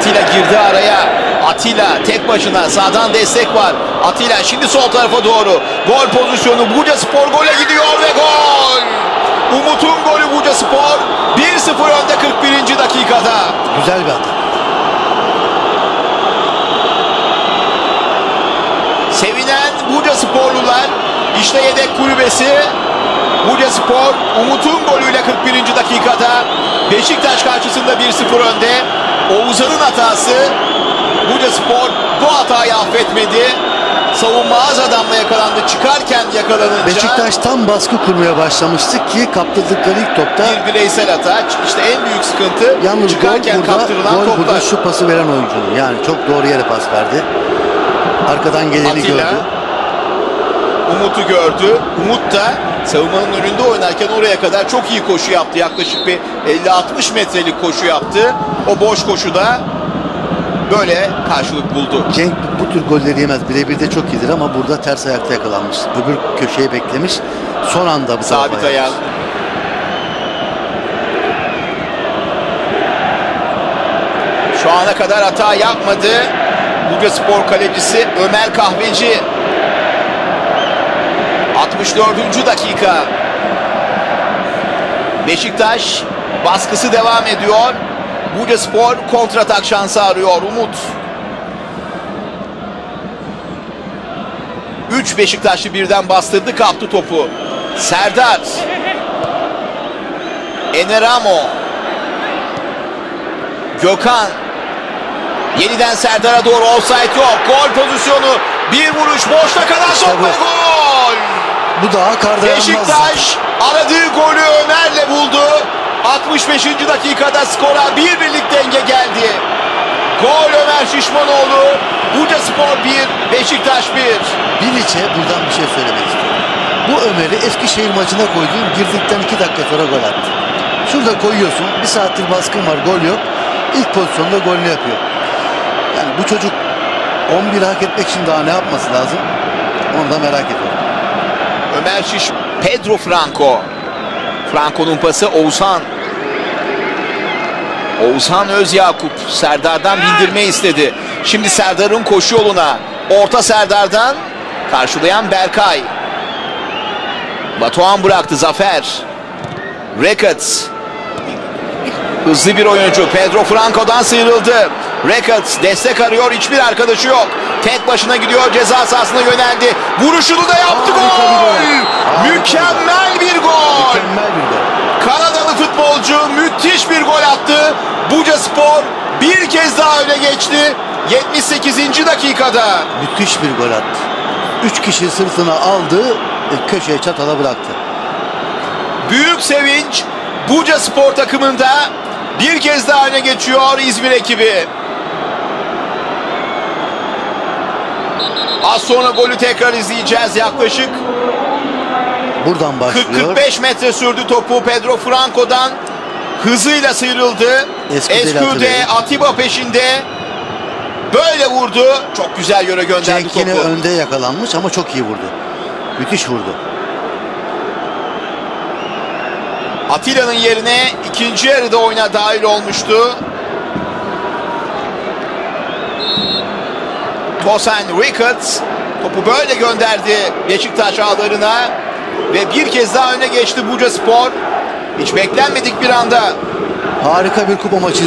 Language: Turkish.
Atilla girdi araya. Atilla tek başına sağdan destek var. Atilla şimdi sol tarafa doğru. Gol pozisyonu Buca Spor gole gidiyor ve gol. Umut'un golü Buca Spor. 1-0 önde 41. dakikada. Güzel bir atak. Sevinen Buca Sporlular işte yedek kulübesi Buca Spor Umut'un golüyle 41. dakikada Beşiktaş karşısında 1-0 önde. Oğuzhan'ın hatası Buca Spor bu hatayı affetmedi. Savunma az adamla yakalandı. Çıkarken yakalanınca Beşiktaş tam baskı kurmaya başlamıştı ki kaptırdıkları ilk topta bir bireysel hata. İşte en büyük sıkıntı yalnız gol çıkarken burada, kaptırılan gol toplar. burada şu pası veren oyuncunun. Yani çok doğru yere pas verdi. Arkadan geleni Atilla gördü. Umut'u gördü. Umut da savunmanın önünde oynarken oraya kadar çok iyi koşu yaptı. Yaklaşık bir 50-60 metrelik koşu yaptı. O boş koşuda böyle karşılık buldu. Cenk bu tür golleri yemez. Birebir de çok iyidir ama burada ters ayakta yakalanmış. Öbür köşeye beklemiş. Son anda bu Sabit ayağın. Şu ana kadar hata yapmadı. Buca Spor kalecisi Ömer Kahveci. 64. dakika. Beşiktaş baskısı devam ediyor. Buca Spor kontratak şansı arıyor. Umut. 3 Beşiktaşlı birden bastırdı kaptı topu. Serdar. Eneramo. Gökhan. Yeniden Serdar'a doğru offside yok. Gol pozisyonu. Bir vuruş boşta kalan İşte gol. Bu daha kar. Beşiktaş aradığı golü Ömer'le buldu. 65. dakikada skora bir birlik denge geldi. Gol Ömer Şişmanoğlu. Buca Spor 1, Beşiktaş 1. Biliç'e buradan bir şey söylemek istiyorum. Bu Ömer'i Eskişehir maçına koyduğun girdikten iki dakika sonra gol attı. Şurada koyuyorsun. Bir saattir baskın var. Gol yok. İlk pozisyonda golünü yapıyor. Yani bu çocuk 11 hak etmek için daha ne yapması lazım? Onu da merak ediyorum. Ömer Şiş, Pedro Franco. Franco'nun pası Oğuzhan. Oğuzhan Özyakup Serdar'dan bindirme istedi. Şimdi Serdar'ın koşu yoluna. Orta Serdar'dan karşılayan Berkay. Batuhan bıraktı Zafer. Records. Hızlı bir oyuncu. Pedro Franco'dan sıyrıldı. Records destek arıyor. Hiçbir arkadaşı yok. Tek başına gidiyor. Ceza sahasına yöneldi. Vuruşunu da yaptı. Bir Gol. Mükemmel bir gol. Mükemmel bir gol. Kanadalı futbolcu müthiş bir gol attı. Buca Spor bir kez daha öne geçti. 78. dakikada. Müthiş bir gol attı. Üç kişi sırtına aldı. e, Köşeye çatala bıraktı. Büyük sevinç Buca Spor takımında bir kez daha öne geçiyor İzmir ekibi. Az sonra golü tekrar izleyeceğiz yaklaşık. Buradan başlıyor. 40-45 metre sürdü topu Pedro Franco'dan. Hızıyla sıyrıldı. Hatırlayın. Atiba peşinde. Böyle vurdu. Çok güzel yöre gönderdi Cenk topu. önde yakalanmış ama çok iyi vurdu. Müthiş vurdu. Atilla'nın yerine ikinci yarıda oyuna dahil olmuştu. Tosan Ricketts topu böyle gönderdi Beşiktaş ağlarına ve bir kez daha öne geçti Buca Spor. Hiç beklenmedik bir anda Harika bir kupa maçı.